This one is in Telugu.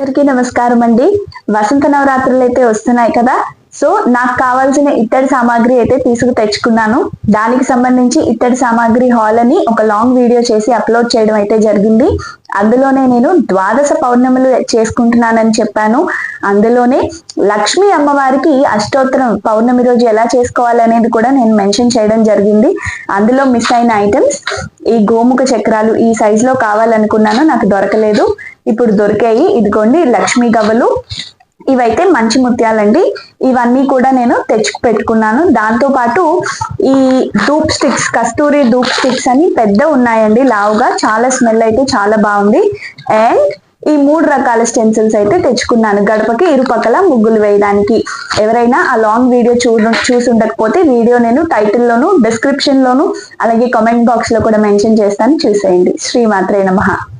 అందరికీ నమస్కారం అండి. వసంత నవరాత్రులు అయితే వస్తున్నాయి కదా. సో నాకు కావాల్సిన ఇత్తడి సామాగ్రి అయితే తీసుకు తెచ్చుకున్నాను. దానికి సంబంధించి ఇత్తడి సామాగ్రి హాల్ అని ఒక లాంగ్ వీడియో చేసి అప్లోడ్ చేయడం అయితే జరిగింది. అందులోనే నేను ద్వాదశ పౌర్ణములు చేసుకుంటున్నానని చెప్పాను. అందులోనే లక్ష్మీ అమ్మవారికి అష్టోత్తరం పౌర్ణమి రోజు ఎలా చేసుకోవాలనేది కూడా నేను మెన్షన్ చేయడం జరిగింది. అందులో మిస్ అయిన ఐటమ్స్ ఈ గోముఖ చక్రాలు ఈ సైజ్లో కావాలనుకున్నాను నాకు దొరకలేదు. ఇప్పుడు దొరికాయి. ఇదిగోండి లక్ష్మీ గవ్వలు. ఇవైతే మంచి ముత్యాలండి. ఇవన్నీ కూడా నేను తెచ్చి పెట్టుకున్నాను. దాంతో పాటు ఈ ధూప్ స్టిక్స్ కస్తూరి ధూప్ స్టిక్స్ అని పెద్ద ఉన్నాయండి లావుగా. చాలా స్మెల్ అయితే చాలా బాగుంది. అండ్ ఈ మూడు రకాల స్టెన్సిల్స్ అయితే తెచ్చుకున్నాను. గడపకి ఇరుపక్కల ముగ్గులు వేయడానికి. ఎవరైనా ఆ లాంగ్ వీడియో చూ చూసి ఉండకపోతే వీడియో నేను టైటిల్లోను డిస్క్రిప్షన్లోను అలాగే కామెంట్ బాక్స్లో కూడా మెన్షన్ చేస్తాను. చూసేయండి. శ్రీమాత్రే నమః.